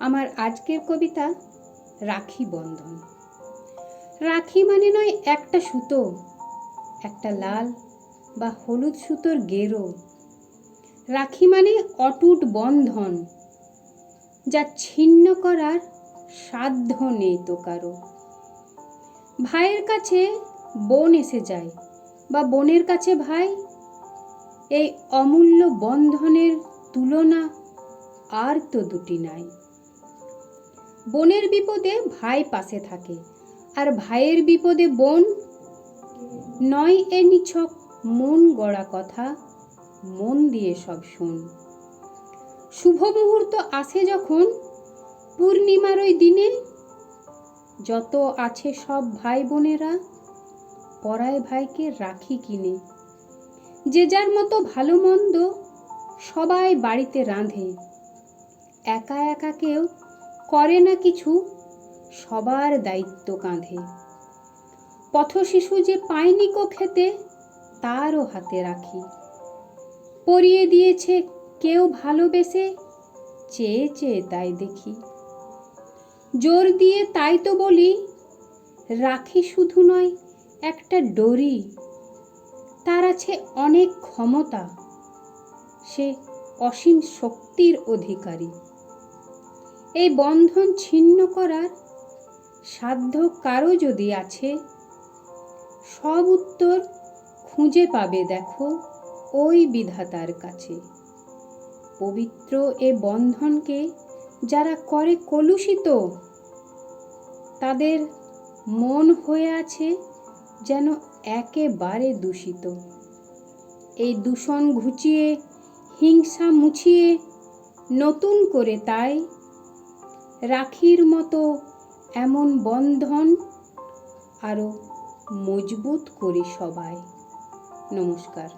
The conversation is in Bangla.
আমার আজকের কবিতা রাখি বন্ধন। রাখি মানে নয় একটা সুতো, একটা লাল বা হলুদ সুতোর গেরো। রাখি মানে অটুট বন্ধন যা ছিন্ন করার সাধ্য নেই তো কারও। ভাইয়ের কাছে বোন এসে যায় বা বোনের কাছে ভাই, এই অমূল্য বন্ধনের তুলনা আর তো দুটি নাই। বোনের বিপদে ভাই পাশে থাকে। আর ভাইয়ের বিপদে বোন? নয় এ নিছক মন গড়া কথা, মন দিয়ে সব শোন। শুভ মুহূর্ত আসে যখন পূর্ণিমার ওই দিনে, যত আছে সব ভাই বোনেরা, পরায় ভাইকে রাখি কিনে। যে যার মতো ভালো মন্দ সবাই বাড়িতে রাঁধে। একা একা কেউ করে না কিছু, সবার দায়িত্ব কাঁধে। পথশিশু যে পায়নি কো খেতে তারও হাতে রাখি। পরিয়ে দিয়েছে কেউ ভালোবেসে, চেয়ে চেয়ে তাই দেখি। জোর দিয়ে তাই তো বলি, রাখি শুধু নয়, একটা ডরি। তার আছে অনেক ক্ষমতা, সে অসীম শক্তির অধিকারী। এই বন্ধন ছিন্ন করার সাধ্য কারও যদি আছে, সব উত্তর খুঁজে পাবে দেখো ওই বিধাতার কাছে। পবিত্র এ বন্ধনকে যারা করে কলুষিত, তাদের মন হয়ে আছে যেন একেবারে দূষিত। এই দূষণ ঘুচিয়ে, হিংসা মুছিয়ে নতুন করে তাই রাখির মতো এমন বন্ধন আরও মজবুত করি সবাই। নমস্কার।